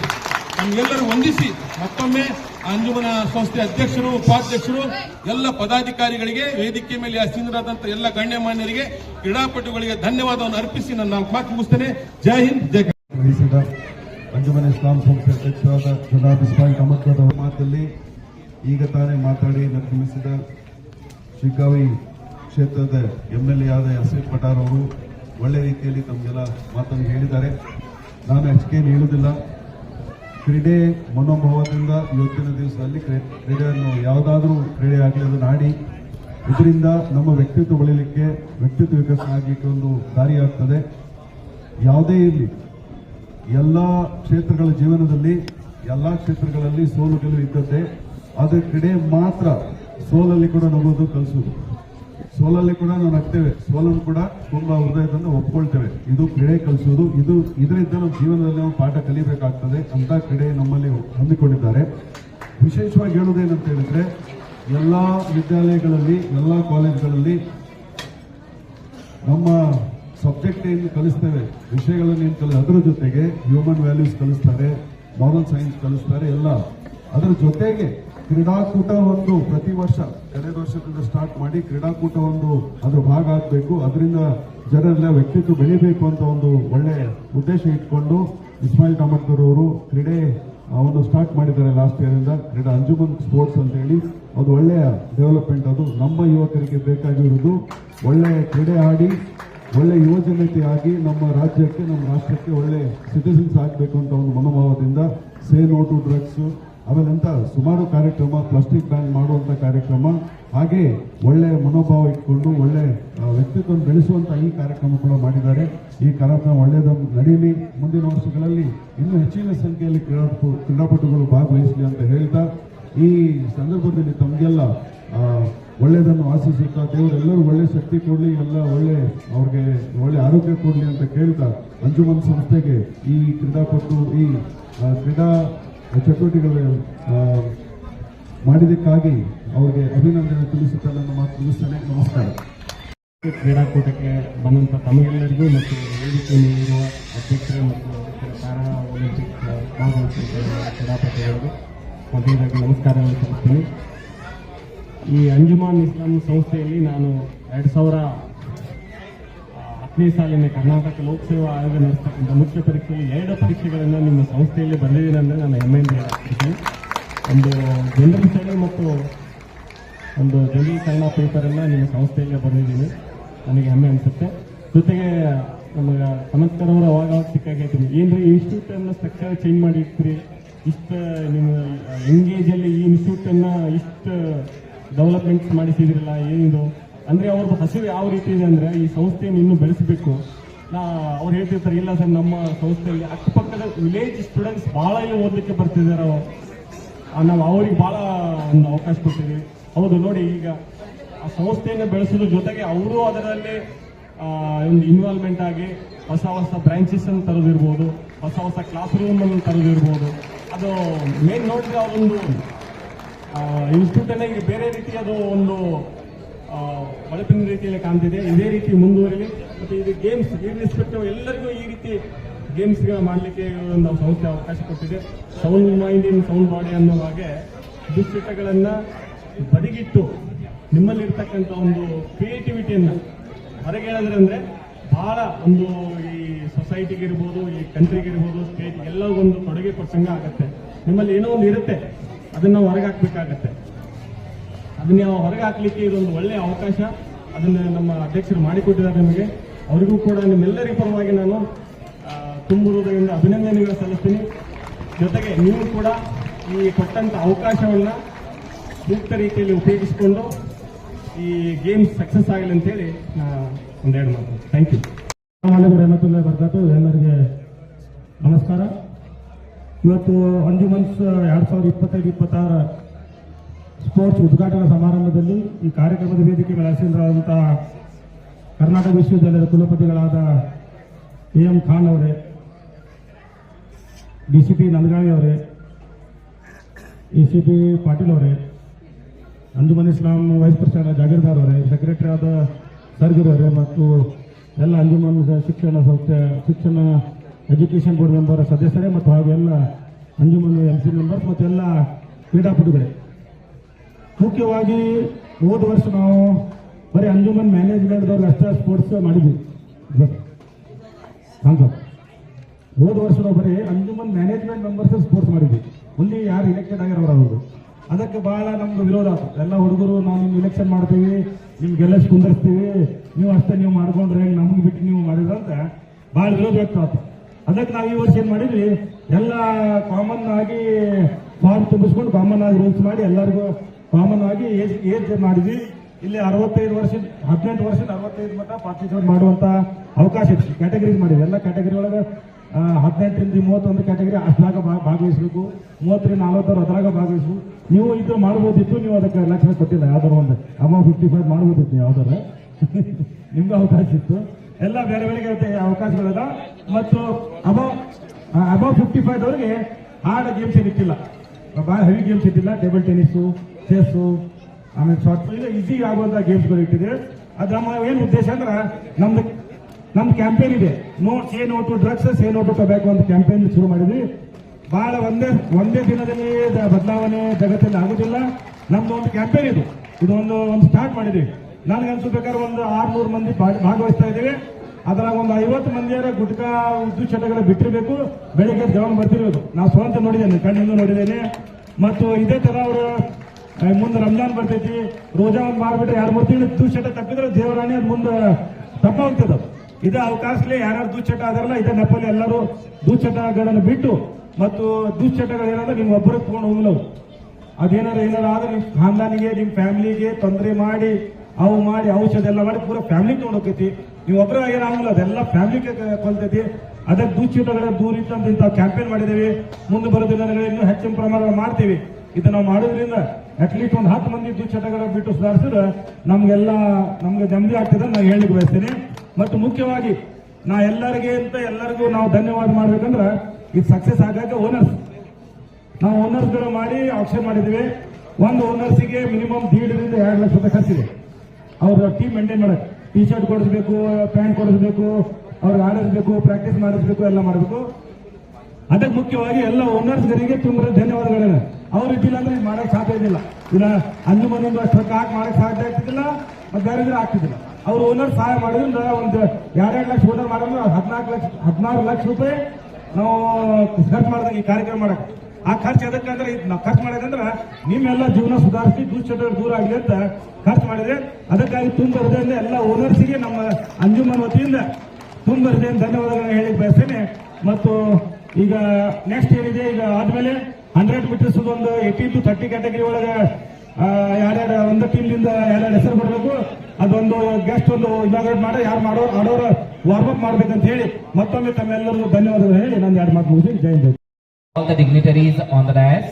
ನಮ್ಗೆಲ್ಲರೂ ವಂದಿಸಿ ಮತ್ತೊಮ್ಮೆ ಅಂಜುಮನ ಸಂಸ್ಥೆ ಅಧ್ಯಕ್ಷರು, ಉಪಾಧ್ಯಕ್ಷರು, ಎಲ್ಲ ಪದಾಧಿಕಾರಿಗಳಿಗೆ, ವೇದಿಕೆ ಮೇಲೆ ಆಸೀನರಾದಂತಹ ಎಲ್ಲ ಗಣ್ಯಮಾನ್ಯರಿಗೆ ಕ್ರೀಡಾಪಟುಗಳಿಗೆ ಧನ್ಯವಾದವನ್ನು ಅರ್ಪಿಸಿ ನನ್ನ ಮಾತು ಮುಗಿಸ್ತೇನೆ. ಜೈ ಹಿಂದ್, ಜೈ ಅಂಜುಮನ್ ಇಸ್ಲಾಂ ಸಂಸ್ಥೆ ಅಧ್ಯಕ್ಷರಾದ ಜನಾಬ್ ಇಸ್ಮಾಯಿಲ್ ಮಾತಲ್ಲಿ ಈಗ ತಾನೇ ಮಾತಾಡಿ ನಿರ್ಗಮಿಸಿದ ಶಿಗ್ಗಾವಿ ಕ್ಷೇತ್ರದ ಎಂ ಎಲ್ ಎ ಆದ ಎಸ್ ಪಟಾರ್ ಅವರು ಒಳ್ಳೆ ರೀತಿಯಲ್ಲಿ ತಮಗೆಲ್ಲ ಮಾತನ್ನು ಹೇಳಿದ್ದಾರೆ. ನಾನು ಹೆಚ್ಚಿಗೆ ಹೇಳುವುದಿಲ್ಲ. ಕ್ರೀಡೆ ಮನೋಭಾವದಿಂದ ಇವತ್ತಿನ ದಿವಸದಲ್ಲಿ ಕ್ರೀ- ಕ್ರೀಡೆಯನ್ನು ಯಾವುದಾದ್ರೂ ಕ್ರೀಡೆ ಆಗಲಿ ಅದನ್ನು ಆಡಿ ಇದರಿಂದ ನಮ್ಮ ವ್ಯಕ್ತಿತ್ವ ಬೆಳೀಲಿಕ್ಕೆ ವ್ಯಕ್ತಿತ್ವ ವಿಕಸನ ಆಗಲಿಕ್ಕೆ ಒಂದು ದಾರಿಯಾಗ್ತದೆ ಯಾವುದೇ ಇರಲಿ, ಎಲ್ಲ ಕ್ಷೇತ್ರಗಳ ಜೀವನದಲ್ಲಿ, ಎಲ್ಲ ಕ್ಷೇತ್ರಗಳಲ್ಲಿ ಸೋಲು ಗೆಲುವು ಇದ್ದದ್ದೇ, ಆದರೆ ಕ್ರೀಡೆ ಮಾತ್ರ ಸೋಲಲ್ಲಿ ಕೂಡ ನಗೋದು ಕಲಿಸುವುದು. ಸೋಲಲ್ಲಿ ಕೂಡ ನಾವು ನಗ್ತೇವೆ. ಸೋಲನ್ನು ಕೂಡ ತುಂಬಾ ಹೃದಯದಿಂದ ಒಪ್ಕೊಳ್ತೇವೆ. ಇದು ಕ್ರೀಡೆ ಕಲಿಸೋದು. ಇದು ಇದರಿಂದ ನಮ್ಮ ಜೀವನದಲ್ಲಿ ನಾವು ಪಾಠ ಕಲಿಬೇಕಾಗ್ತದೆ ಅಂತ ಕ್ರೀಡೆ ನಮ್ಮಲ್ಲಿ ಹೊಂದಿಕೊಂಡಿದ್ದಾರೆ. ವಿಶೇಷವಾಗಿ ಹೇಳುವುದೇನಂತ ಹೇಳಿದ್ರೆ, ಎಲ್ಲ ವಿದ್ಯಾಲಯಗಳಲ್ಲಿ, ಎಲ್ಲ ಕಾಲೇಜ್ಗಳಲ್ಲಿ ನಮ್ಮ ಸಬ್ಜೆಕ್ಟ್ ಏನು ಕಲಿಸ್ತೇವೆ, ವಿಷಯಗಳನ್ನು ಏನು ಕಲಿ ಅದರ ಜೊತೆಗೆ ಹ್ಯೂಮನ್ ವ್ಯಾಲ್ಯೂಸ್ ಕಲಿಸ್ತಾರೆ ಮಾರಲ್ ಸೈನ್ಸ್ ಕಲಿಸ್ತಾರೆ ಎಲ್ಲ. ಅದರ ಜೊತೆಗೆ ಕ್ರೀಡಾಕೂಟ ಒಂದು ಪ್ರತಿ ವರ್ಷ ಕಳೆದ ವರ್ಷದಿಂದ ಸ್ಟಾರ್ಟ್ ಮಾಡಿ ಕ್ರೀಡಾಕೂಟ ಒಂದು ಅದರ ಭಾಗ ಆಗಬೇಕು. ಅದರಿಂದ ಜನರೆಲ್ಲ ವ್ಯಕ್ತಿತ್ವ ಬೆಳಿಬೇಕು ಅಂತ ಒಂದು ಒಳ್ಳೆ ಉದ್ದೇಶ ಇಟ್ಕೊಂಡು ಇಸ್ಮಾಯಿಲ್ ಕಾಮಟ್ಕರ್ ಅವರು ಕ್ರೀಡೆ ಒಂದು ಸ್ಟಾರ್ಟ್ ಮಾಡಿದ್ದಾರೆ ಲಾಸ್ಟ್ ಇಯರಿಂದ ಕ್ರೀಡಾ ಅಂಜುಮನ್ ಸ್ಪೋರ್ಟ್ಸ್ ಅಂತ ಹೇಳಿ ಅದು ಒಳ್ಳೆಯ ಡೆವಲಪ್ಮೆಂಟ್ ಅದು ನಮ್ಮ ಯುವಕರಿಗೆ ಬೇಕಾಗಿರುವುದು ಒಳ್ಳೆಯ ಕ್ರೀಡೆ ಆಡಿ, ಒಳ್ಳೆ ಯುವಜನತೆ ಆಗಿ ನಮ್ಮ ರಾಜ್ಯಕ್ಕೆ, ನಮ್ಮ ರಾಷ್ಟ್ರಕ್ಕೆ ಒಳ್ಳೆ ಸಿಟಿಸನ್ಸ್ ಆಗಬೇಕು ಅಂತ ಒಂದು ಮನೋಭಾವದಿಂದ ಸೇ ನೋ ಟು ಡ್ರಗ್ಸ್ ಆಮೇಲೆ ಸುಮಾರು ಕಾರ್ಯಕ್ರಮ ಪ್ಲಾಸ್ಟಿಕ್ ಬ್ಯಾನ್ ಮಾಡುವಂಥ ಕಾರ್ಯಕ್ರಮ, ಹಾಗೆ ಒಳ್ಳೆ ಮನೋಭಾವ ಇಟ್ಕೊಂಡು ಒಳ್ಳೆ ವ್ಯಕ್ತಿತ್ವ ಬೆಳೆಸುವಂಥ ಈ ಕಾರ್ಯಕ್ರಮ ಕೂಡ ಮಾಡಿದ್ದಾರೆ. ಈ ಕಾರ್ಯಕ್ರಮ ಒಳ್ಳೆಯದು, ನಡೀಲಿ. ಮುಂದಿನ ವರ್ಷಗಳಲ್ಲಿ ಇನ್ನೂ ಹೆಚ್ಚಿನ ಸಂಖ್ಯೆಯಲ್ಲಿ ಕ್ರೀಡಾಪಟು, ಕ್ರೀಡಾಪಟುಗಳು ಭಾಗವಹಿಸಲಿ ಅಂತ ಹೇಳ್ತಾ, ಈ ಸಂದರ್ಭದಲ್ಲಿ ತಮಗೆಲ್ಲ ಒಳ್ಳೆಯದನ್ನು ಆಶಿಸುತ್ತಾ, ದೇವರೆಲ್ಲರೂ ಒಳ್ಳೆ ಶಕ್ತಿ ಕೊಡಲಿ, ಎಲ್ಲ ಒಳ್ಳೆ, ಅವ್ರಿಗೆ ಒಳ್ಳೆ ಆರೋಗ್ಯ ಕೊಡಲಿ ಅಂತ ಕೇಳ್ತಾ, ಅಂಜುಮನ್ ಸಂಸ್ಥೆಗೆ ಈ ಕ್ರೀಡಾಪಟು, ಈ ಕ್ರೀಡಾ ಚಟುವಟಿಕೆಗಳು ಮಾಡಿದ್ದಕ್ಕಾಗಿ ಅವರಿಗೆ ಅಭಿನಂದನೆ ತಿಳಿಸುತ್ತಾ ನನ್ನ ಮಾತು ತಿಳಿಸ್ತೇನೆ. ನಮಸ್ಕಾರ. ಕ್ರೀಡಾಕೂಟಕ್ಕೆ ಬಂದಂಥ ತಮಗೆಲ್ಲರಿಗೂ ಮತ್ತು ವೇದಿಕೆ ನೀಡಿರುವ ಅಧ್ಯಕ್ಷರು ಮತ್ತು ಅಧ್ಯಕ್ಷರ ಪ್ಯಾರಾ ಒಲಿಂಪಿಕ್ ಕ್ರೀಡಾಪಟುಗಳಿಗೆ ಮೊದಲನೇದಾಗಿ ನಮಸ್ಕಾರಗಳನ್ನು ತಿಳಿಸ್ತೀನಿ. ಈ ಅಂಜುಮಾನ್ ಇಸ್ಲಾಂ ಸಂಸ್ಥೆಯಲ್ಲಿ ನಾನು ಎರಡು ಸಾವಿರ ಹತ್ತನೇ ಸಾಲಿನ ಕರ್ನಾಟಕ ಲೋಕಸೇವಾ ಆಯೋಗ ನಡೆಸ್ತಕ್ಕಂಥ ಮುಖ್ಯ ಪರೀಕ್ಷೆಯಲ್ಲಿ ಎರಡು ಪರೀಕ್ಷೆಗಳನ್ನು ನಿಮ್ಮ ಸಂಸ್ಥೆಯಲ್ಲಿ ಬಂದಿದ್ದೀನಿ ಅಂದರೆ ನಾನು ಹೆಮ್ಮೆಯಿಂದ ಹೇಳಾಗ್ತೀನಿ ಒಂದು ಜನರಲ್ ಸ್ಟಡಿ ಮತ್ತು ಒಂದು ಜನರಲ್ ಕನ್ನಡ ಪೇಪರನ್ನು ನಿಮ್ಮ ಸಂಸ್ಥೆಯಲ್ಲಿ ಬಂದಿದ್ದೀನಿ. ನನಗೆ ಹೆಮ್ಮೆ ಅನಿಸುತ್ತೆ. ಜೊತೆಗೆ ನಮಗೆ ಅವರು ಅವಾಗ ಸಿಕ್ಕಾಗೈತೀನಿ ಏನು ರೀ ಇನ್ಸ್ಟಿಟ್ಯೂಟನ್ನು ಸ್ಟ್ರಕ್ಚರ್ ಚೇಂಜ್ ಮಾಡಿರ್ತೀರಿ? ಇಷ್ಟು ನಿಮ್ಮ ಎಂಗೇಜಲ್ಲಿ ಈ ಇನ್ಸ್ಟಿಟ್ಯೂಟನ್ನು ಇಷ್ಟು ಡೆವಲಪ್ಮೆಂಟ್ಸ್ ಮಾಡಿಸಿದ್ರಲ್ಲ, ಏನಿದು? ಅಂದ್ರೆ ಅವ್ರದ್ದು ಹಸಿರು ಯಾವ ರೀತಿ ಇದೆ ಅಂದ್ರೆ ಈ ಸಂಸ್ಥೆಯನ್ನು ಇನ್ನೂ ಬೆಳೆಸಬೇಕು. ನಾ ಅವ್ರು ಹೇಳ್ತಿರ್ತಾರೆ, ಇಲ್ಲ ಸರ್, ನಮ್ಮ ಸಂಸ್ಥೆಯಲ್ಲಿ ಅಕ್ಕಪಕ್ಕದ ವಿಲೇಜ್ ಸ್ಟೂಡೆಂಟ್ಸ್ ಬಹಳ ಇಲ್ಲಿ ಓದಲಿಕ್ಕೆ ಬರ್ತಿದ್ದಾರೆ ನಾವು ಅವ್ರಿಗೆ ಬಹಳ ಒಂದು ಅವಕಾಶ ಕೊಡ್ತೀವಿ. ಹೌದು, ನೋಡಿ ಈಗ ಆ ಸಂಸ್ಥೆಯನ್ನು ಬೆಳೆಸೋದ್ರ ಜೊತೆಗೆ ಅವರು ಅದರಲ್ಲಿ ಒಂದು ಇನ್ವಾಲ್ವ್ಮೆಂಟ್ ಆಗಿ ಹೊಸ ಹೊಸ ಬ್ರಾಂಚಸ್ ಅನ್ನು ತರೋದಿರ್ಬೋದು, ಹೊಸ ಹೊಸ ಕ್ಲಾಸ್ ರೂಮ್ ಅನ್ನು ತರೋದಿರ್ಬೋದು. ಅದು ಮೇನ್ ನೋಡಿದ್ರೆ ಅವರೊಂದು ಇನ್ಸ್ಟಿಟ್ಯೂಟ್ ಅನ್ನ ಈಗ ಬೇರೆ ರೀತಿ ಅದು ಒಂದು ಹೊಳಪಿನ ರೀತಿಯಲ್ಲಿ ಕಾಣ್ತಿದೆ. ಇದೇ ರೀತಿ ಮುಂದುವರಿಲಿ. ಮತ್ತೆ ಇದು ಗೇಮ್ಸ್ ಇರ್ರೆಸ್ಪೆಕ್ಟಿವ್ ಎಲ್ಲರಿಗೂ ಈ ರೀತಿ ಗೇಮ್ಸ್ ಮಾಡಲಿಕ್ಕೆ ಒಂದು ಸಂಸ್ಥೆ ಅವಕಾಶ ಕೊಟ್ಟಿದೆ. Sound mind in sound body ಅನ್ನೋ ಹಾಗೆ ದುಶ್ಚಟಗಳನ್ನು ಬದಿಗಿಟ್ಟು ನಿಮ್ಮಲ್ಲಿರ್ತಕ್ಕಂಥ ಒಂದು ಕ್ರಿಯೇಟಿವಿಟಿಯನ್ನು ಹೊರಗೆ ಹೇಳಿದ್ರೆ ಅಂದ್ರೆ ಬಹಳ ಒಂದು ಈ ಸೊಸೈಟಿಗೆ ಇರ್ಬೋದು, ಈ ಕಂಟ್ರಿಗೆ ಇರ್ಬೋದು ಸ್ಟೇಟ್ ಎಲ್ಲ ಒಂದು ಕೊಡುಗೆ ಕೊಟ್ಟಂಗೆ ಆಗುತ್ತೆ. ನಿಮ್ಮಲ್ಲಿ ಏನೋ ಒಂದು ಇರುತ್ತೆ. ಅದನ್ನ ಹೊರಗೆ ಹಾಕ್ಬೇಕಾಗತ್ತೆ. ಅದನ್ನ ನಾವು ಹೊರಗೆ ಹಾಕ್ಲಿಕ್ಕೆ ಇದೊಂದು ಒಳ್ಳೆಯ ಅವಕಾಶ. ಅದನ್ನ ನಮ್ಮ ಅಧ್ಯಕ್ಷರು ಮಾಡಿಕೊಟ್ಟಿದ್ದಾರೆ ನಮಗೆ. ಅವರಿಗೂ ಕೂಡ ನಿಮ್ಮೆಲ್ಲರಿಗೂ ಪರವಾಗಿ ನಾನು ತುಂಬಿರುವುದರಿಂದ ಅಭಿನಂದನೆಗಳು ಸಲ್ಲಿಸ್ತೀನಿ. ಜೊತೆಗೆ ನೀವು ಕೂಡ ಈ ಕೊಟ್ಟಂತ ಅವಕಾಶವನ್ನ ಸೂಕ್ತ ರೀತಿಯಲ್ಲಿ ಉಪಯೋಗಿಸಿಕೊಂಡು ಈ ಗೇಮ್ ಸಕ್ಸಸ್ ಆಗಲಿ ಅಂತ ಹೇಳಿ ನಾ ಒಂದೆರಡು ಮಾತು. ಥ್ಯಾಂಕ್ ಯು ಬರ್ತಾ ಎಲ್ಲರಿಗೆ ನಮಸ್ಕಾರ. ಇವತ್ತು ಅಂಜುಮನ್ಸ್ ಎರಡ್ ಸಾವಿರದ ಇಪ್ಪತ್ತೈದು, ಇಪ್ಪತ್ತಾರ ಸ್ಪೋರ್ಟ್ಸ್ ಉದ್ಘಾಟನಾ ಸಮಾರಂಭದಲ್ಲಿ ಈ ಕಾರ್ಯಕ್ರಮದ ವೇದಿಕೆ ಬೆಳೆಸಿದಂತಹ ಕರ್ನಾಟಕ ವಿಶ್ವವಿದ್ಯಾಲಯದ ಕುಲಪತಿಗಳಾದ ಎ ಎಂ ಖಾನ್ ಅವರೇ ಡಿ ಸಿ ಪಿ ನಂದಗಾವಿ ಅವರೇ ಎ ಸಿ ಪಿ ಪಾಟೀಲ್ ಅವರೇ ಅಂಜುಮನ್ ಇಸ್ಲಾಂ ವೈಸ್ ಪ್ರೆಸಿಡೆಂಟ್ ಜಾಗೀರ್ದಾರ್ ಅವರೇ, ಸೆಕ್ರೆಟರಿ ಆದ ಸರ್ಗಿರ್ ಅವರೇ ಮತ್ತು ಎಲ್ಲ ಅಂಜುಮನ್ ಶಿಕ್ಷಣ ಸಂಸ್ಥೆ, ಶಿಕ್ಷಣ ಎಜುಕೇಷನ್ ಬೋರ್ಡ್ ಮೆಂಬರ್ ಸದಸ್ಯರೇ ಮತ್ತು ಹಾಗೆಲ್ಲ ಅಂಜುಮನ್ ಎಂ ಸಿ ಮೆಂಬರ್ಸ್ ಮತ್ತು ಎಲ್ಲ ಕ್ರೀಡಾಪಟುಗಳೇ. ಮುಖ್ಯವಾಗಿ ಹೋದ ವರ್ಷ ನಾವು ಬರೀ ಅಂಜುಮನ್ ಮ್ಯಾನೇಜ್ಮೆಂಟ್ದವ್ರಿಗೆ ಅಷ್ಟೇ ಸ್ಪೋರ್ಟ್ಸ್ ಮಾಡಿದ್ವಿ. ಹೋದ. ವರ್ಷ ನಾವು ಬರೀ ಅಂಜುಮನ್ ಮ್ಯಾನೇಜ್ಮೆಂಟ್ ಮೆಂಬರ್ಸ್ ಸ್ಪೋರ್ಟ್ಸ್ ಮಾಡಿದ್ವಿ. ಮುಂದೆ ಯಾರು ಎಲೆಕ್ಟೆಡ್ ಆಗಿರೋರು ಅವರು. ಅದಕ್ಕೆ ಬಹಳ ನಮ್ದು ವಿರೋಧ. ಎಲ್ಲ ಹುಡುಗರು ನಾವು ನಿಮ್ಗೆ ಇಲೆಕ್ಷನ್ ಮಾಡ್ತೀವಿ, ನಿಮ್ಗೆ ಎಲ್ಲ ಕುಂದರ್ಸ್ತೀವಿ, ನೀವು ಅಷ್ಟೇ ನೀವು ಮಾಡ್ಕೊಂಡ್ರೆ ನಮ್ಗೆ ಬಿಟ್ಟು ನೀವು ಮಾಡಿದ್ರ ಅಂತ ಬಹಳ ವಿರೋಧ ವ್ಯಕ್ತ ಅದಕ್ಕೆ ನಾವು ಈ ವರ್ಷ ಏನ್ ಮಾಡಿದ್ವಿ, ಎಲ್ಲ ಕಾಮನ್ ಆಗಿ ಫಾರ್ಮ್ ತುಂಬಿಸ್ಕೊಂಡು ಕಾಮನ್ ಆಗಿ ರೂಲ್ಸ್ ಮಾಡಿ ಎಲ್ಲರಿಗೂ ಕಾಮನ್ ಆಗಿ ಏಜ್ ಏಜ್ ಮಾಡಿದ್ವಿ. ಇಲ್ಲಿ ಅರವತ್ತೈದು ವರ್ಷ, ಹದಿನೆಂಟು ವರ್ಷದ ಅರವತ್ತೈದು ಮಟ್ಟ ಪಾರ್ಟಿಸಿಪೇಟ್ ಮಾಡುವಂತ ಅವಕಾಶ ಇತ್ತು. ಕ್ಯಾಟಗರೀಸ್ ಮಾಡಿದ್ವಿ. ಎಲ್ಲ ಕ್ಯಾಟಗರಿ ಒಳಗೆ ಹದಿನೆಂಟರಿಂದ ಮೂವತ್ತೊಂದು ಕ್ಯಾಟಗರಿ ಅಷ್ಟಾಗ ಭಾಗವಹಿಸಬೇಕು. ಮೂವತ್ತರಿಂದ ನಲವತ್ತಾರು ಅದರಾಗ ಭಾಗವಹಿಸಬೇಕು. ನೀವು ಇದು ಮಾಡ್ಬೋದಿತ್ತು, ನೀವು ಅದಕ್ಕೆ ಲಕ್ಷ ಕೊಟ್ಟಿಲ್ಲ. ಯಾವ್ದಾರು ಒಂದು ಅಮೌಂಟ್ ಫಿಫ್ಟಿ ಫೈವ್ ಮಾಡ್ಬೋದಿತ್ತು ಯಾವ್ದಾರ. ನಿಮ್ಗೆ ಅವಕಾಶ ಇತ್ತು. ಎಲ್ಲ ಬೇರೆ ಬೇರೆ ಅವಕಾಶಗಳದ ಮತ್ತು ಅಬೌ ಅಬೌವ್ ಫಿಫ್ಟಿ ಫೈವ್ ಅವ್ರಿಗೆ ಹಾರ್ಡ್ ಗೇಮ್ಸ್ ಏನಿಟ್ಟಿಲ್ಲ ಭಾಳ ಹೆವಿ ಗೇಮ್ಸ್ ಇಟ್ಟಿಲ್ಲ ಟೇಬಲ್ ಟೆನ್ನಿಸ್ಸು ಚೆಸ್ಸು ಆಮೇಲೆ ಶಾರ್ಟ್ ಈಗ ಈಸಿ ಆಗುವಂತ ಗೇಮ್ಸ್ಗಳು ಇಟ್ಟಿದೆ. ಅದು ನಮ್ಮ ಏನು ಉದ್ದೇಶ ಅಂದ್ರೆ ನಮ್ದು ನಮ್ಮ ಕ್ಯಾಂಪೇನ್ ಇದೆ. No say no drugs say no to tobacco ಅಂತ ಕ್ಯಾಂಪೇನ್ ಶುರು ಮಾಡಿದ್ವಿ. ಬಹಳ ಒಂದೇ ಒಂದೇ ದಿನದಲ್ಲಿ ಬದಲಾವಣೆ ಜಗತ್ತಲ್ಲಿ ಆಗುದಿಲ್ಲ. ನಮ್ದು ಒಂದು ಕ್ಯಾಂಪೇನ್ ಇದು. ಇದು ಒಂದು ಸ್ಟಾರ್ಟ್ ಮಾಡಿದ್ವಿ. ನನಗೆ ಅನ್ಸಬೇಕಾದ್ರೆ ಒಂದು ಆರ್ನೂರು ಮಂದಿ ಭಾಗ- ಭಾಗವಹಿಸ್ತಾ ಇದ್ದೀವಿ. ಅದ್ರಾಗ ಒಂದು ಐವತ್ತು ಮಂದಿಯರ ಗುಟ್ಕಾ ಉದ್ದು ಚಟಗಳ ಬಿಟ್ಟಿರಬೇಕು. ಬೆಳಿಗ್ಗೆ ಜವಾಬ್ ಬರ್ತಿರ್ಬೇಕು ನಾವು ಸ್ವಂತ ನೋಡಿದ್ದೇನೆ, ಕಣ್ಣಿಂದ ನೋಡಿದ್ದೇನೆ. ಮತ್ತು ಇದೇ ತರ ಅವರು ಮುಂದೆ ರಂಜಾನ್ ಬರ್ತೈತಿ, ರೋಜಾ ಒಂದು ಮಾಡ್ಬಿಟ್ರೆ ಎರಡು, ಮೂರು ತಿಂಗಳು ದುಶ್ಚಟ ತಪ್ಪಿದ್ರೆ ದೇವರಾಣಿ ಅದು ಮುಂದೆ ತಪ್ಪ ಹೋಗ್ತದ ಇದೇ ಯಾರು ಯಾರ್ಯಾರು ದುಶ್ಚಟ ಆದಾರಲ್ಲ, ಇದೇ ನೆಪಲ್ಲಿ ಎಲ್ಲರೂ ದುಶ್ಚಟಗಳನ್ನು ಬಿಟ್ಟು ಮತ್ತು ದುಶ್ಚಟಗಳು ಏನಂದ್ರೆ ನಿಮ್ ಒಬ್ಬರು ತಗೊಂಡು ಹೋಗ್ಲವು ಅದೇನಾರ ಏನಾರ ಆದ್ರೆ ನಿಮ್ ಖಾನ್ದಾನಿಗೆ, ನಿಮ್ ಫ್ಯಾಮಿಲಿಗೆ ತೊಂದರೆ ಮಾಡಿ, ಅವು ಮಾಡಿ, ಔಷಧ ಎಲ್ಲ ಮಾಡಿ ಪೂರ ಫ್ಯಾಮಿಲಿ ತಗೊಂಡು ಹೋಗ್ತೈತಿ. ನೀವು ಒಬ್ಬರ ಏನಾಗಲ್ಲ ಅದೆಲ್ಲ ಫ್ಯಾಮಿಲಿಗೆ ಕೊಲ್ತೈತಿ. ಅದಕ್ಕೆ ದುಶ್ಚಟಗಳ ದೂರ ಇಂಥ ಕ್ಯಾಂಪೇನ್ ಮಾಡಿದ್ದೇವೆ. ಮುಂದೆ ಬರೋ ದಿನಗಳಲ್ಲಿ ಇನ್ನೂ ಹೆಚ್ಚಿನ ಪ್ರಮಾಣದಲ್ಲಿ ಮಾಡ್ತೀವಿ. ಇದು ನಾವು ಮಾಡೋದ್ರಿಂದ ಅಟ್ಲೀಸ್ಟ್ ಒಂದು ಹತ್ತು ಮಂದಿ ದುಶ್ಚಟಗಳ ಬಿಟ್ಟು ಸುಧಾರಿಸಿದ್ರೆ ನಮ್ಗೆಲ್ಲ, ನಮ್ಗೆ ನೆಮ್ಮದಿ ಆಗ್ತದೆ ನಾನು ಹೇಳಿಕ್ ಬಯಸ್ತೀನಿ. ಮತ್ತು ಮುಖ್ಯವಾಗಿ, ನಾ ಎಲ್ಲರಿಗೆ ಅಂತ ಎಲ್ಲರಿಗೂ ನಾವು ಧನ್ಯವಾದ ಮಾಡ್ಬೇಕಂದ್ರೆ, ಇದು ಸಕ್ಸಸ್ ಆಗಾಕ ಓನರ್ಸ್ ನಾವು ಓನರ್ಸ್ಗಳು ಮಾಡಿ ಆಕ್ಷನ್ ಮಾಡಿದ್ವಿ. ಒಂದು ಓನರ್ಸಿಗೆ ಮಿನಿಮಮ್ ದೀಡರಿಂದ ಎರಡು ಲಕ್ಷ ರೂಪಾಯಿ ಖರ್ಚಿದೆ. ಅವ್ರ ಟೀಮ್ ಮೇಂಟೈನ್ ಮಾಡಕ್ ಟಿ ಶರ್ಟ್ ಕೊಡಿಸ್ಬೇಕು ಪ್ಯಾಂಟ್ ಕೊಡಿಸ್ಬೇಕು, ಅವ್ರಿಗೆ ಆಡಿಸ್ಬೇಕು ಪ್ರಾಕ್ಟೀಸ್ ಮಾಡಿಸ್ಬೇಕು, ಎಲ್ಲ ಮಾಡಬೇಕು. ಅದಕ್ಕೆ ಮುಖ್ಯವಾಗಿ ಎಲ್ಲ ಓನರ್ಸ್ಗಳಿಗೆ ತುಂಬ ಧನ್ಯವಾದಗಳಿವೆ ಅವ್ರು ಇದ್ದಿಲ್ಲ ಅಂದ್ರೆ ಇದು ಮಾಡಕ್ ಸಾಧ್ಯ ಇದ್ದಿಲ್ಲ. ಇಲ್ಲ ಹನ್ನು ಮನೆಯಿಂದ ಅಷ್ಟು ರೊಕ್ಕ ಹಾಕಿ ಮಾಡಕ್ ಸಾಧ್ಯ ಆಗ್ತಿದ್ದಿಲ್ಲ, ಮತ್ತೆ ಬೇರೆ ಇದ್ರೆ ಆಗ್ತಿದ್ದಿಲ್ಲ ಅವ್ರು ಓನರ್ ಸಹಾಯ ಮಾಡಿದ್ರಿಂದ ಒಂದು ಎರಡೆರಡು ಲಕ್ಷ ಓನರ್ ಮಾಡಿದ್ರು ಹದಿನಾಲ್ಕು ಲಕ್ಷ, ಹದಿನಾರು ಲಕ್ಷ ರೂಪಾಯಿ ನಾವು ಖರ್ಚು ಮಾಡಿದಾಗ ಈ ಕಾರ್ಯಕ್ರಮ ಮಾಡಕ್ ಆ ಖರ್ಚು ಎದಕ್ಕಂದ್ರೆ ಇದು ನಾವು ಖರ್ಚು ಮಾಡೋದಂದ್ರೆ ನಿಮ್ಮೆಲ್ಲ ಜೀವನ ಸುಧಾರಿಸಿ ದುಶ್ಚಟಗಳು ದೂರ ಆಗಲಿ ಅಂತ ಖರ್ಚು ಮಾಡಿದ್ರೆ ಅದಕ್ಕಾಗಿ ತುಂಬ ಹೃದಯದಿಂದ ಎಲ್ಲ ಓನರ್ಸಿಗೆ ನಮ್ಮ ಅಂಜುಮನ್ ವತಿಯಿಂದ ತುಂಬ ಹೃದಯ ಧನ್ಯವಾದಗಳನ್ನ ಹೇಳಿ ಬಯಸ್ತೇನೆ. ಮತ್ತು ಈಗ ನೆಕ್ಸ್ಟ್ ಏನಿದೆ, ಈಗ ಆದ್ಮೇಲೆ ಹಂಡ್ರೆಡ್ ಮೀಟರ್ಸ್ ಒಂದು ಏಯ್ಟಿ ಟು ತರ್ಟಿ ಕ್ಯಾಟಗರಿ ಒಳಗೆ ಆ, ಯಾರ್ಯಾರು ಒಂದು ಟೀಮ್ನಿಂದ ಎರಡೆರಡು ಹೆಸರು ಬರಬೇಕು ಅದೊಂದು ಗೆಸ್ಟ್ ಒಂದು ಇನಾಗ್ರೇಟ್ ಮಾಡಿ ಯಾರು ಮಾಡೋ ಆಡೋರು ವಾರ್ಮ್ ಅಪ್ ಮಾಡ್ಬೇಕಂತ ಹೇಳಿ ಮತ್ತೊಮ್ಮೆ ತಮ್ಮೆಲ್ಲರಿಗೂ ಧನ್ಯವಾದಗಳು ಹೇಳಿ ನಾನು ಎರಡು ಮಾತು ಮುಗಿಸಿ ಜೈ ಜೈ all the dignitaries on the dais.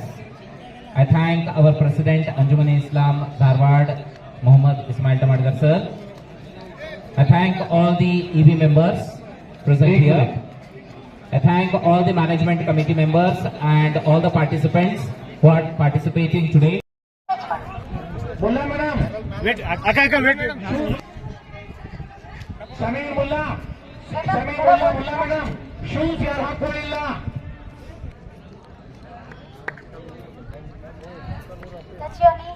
I thank our President Anjuman Islam Dharwad Muhammad Ismail Tamadkar sir. I thank all the EB members present here. I thank all the management committee members and all the participants who are participating today. Mullah madam. Wait, Akal come, wait. Sameer Mullah. Sameer Mullah, Mullah madam. Shoes your Hakulillah. That's your knee.